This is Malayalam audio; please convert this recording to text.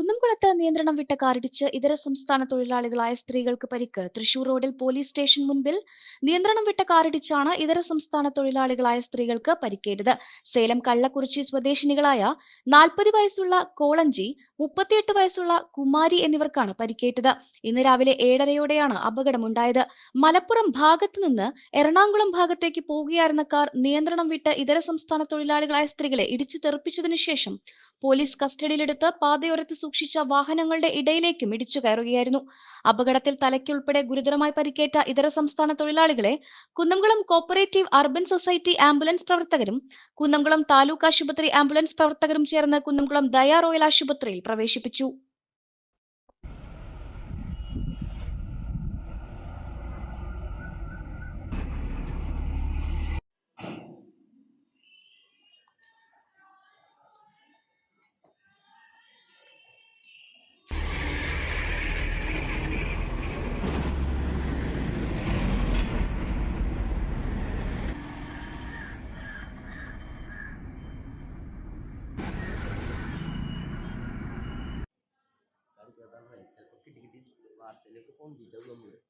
കുന്നംകുളത്ത് നിയന്ത്രണം വിട്ട കാറിടിച്ച് ഇതര സംസ്ഥാന തൊഴിലാളികളായ സ്ത്രീകൾക്ക് പരിക്ക്. തൃശൂർ റോഡിൽ പോലീസ് സ്റ്റേഷൻ മുൻപിൽ നിയന്ത്രണം വിട്ട കാറിടിച്ചാണ് ഇതര സംസ്ഥാന തൊഴിലാളികളായ സ്ത്രീകൾക്ക് പരിക്കേറ്റത്. സേലം കള്ളക്കുറിച്ചി സ്വദേശിനികളായ നാൽപ്പത് വയസ്സുള്ള കോളഞ്ചി മുപ്പത്തിയെട്ട് വയസ്സുള്ള കുമാരി എന്നിവർക്കാണ് പരിക്കേറ്റത്. ഇന്ന് രാവിലെ ഏഴരയോടെയാണ് അപകടമുണ്ടായത്. മലപ്പുറം ഭാഗത്തു നിന്ന് എറണാകുളം ഭാഗത്തേക്ക് പോവുകയായിരുന്ന കാർ നിയന്ത്രണം വിട്ട് ഇതര സംസ്ഥാന തൊഴിലാളികളായ സ്ത്രീകളെ ഇടിച്ചു തെറിപ്പിച്ചതിനു ശേഷം പോലീസ് കസ്റ്റഡിയിലെടുത്ത് പാതയോരത്ത് സൂക്ഷിച്ച വാഹനങ്ങളുടെ ഇടയിലേക്കും ഇടിച്ചു കയറുകയായിരുന്നു. അപകടത്തിൽ തലയ്ക്കുൾപ്പെടെ ഗുരുതരമായി പരിക്കേറ്റ ഇതര സംസ്ഥാന തൊഴിലാളികളെ Kunnamkulam cooperative urban society ambulance പ്രവർത്തകരും കുന്നംകുളം താലൂക്ക് ആശുപത്രി ആംബുലൻസ് പ്രവർത്തകരും ചേർന്ന് കുന്നംകുളം ദയാ റോയൽ ആശുപത്രിയിൽ പ്രവേശിപ്പിച്ചു. 嘛，这那个本地的我们。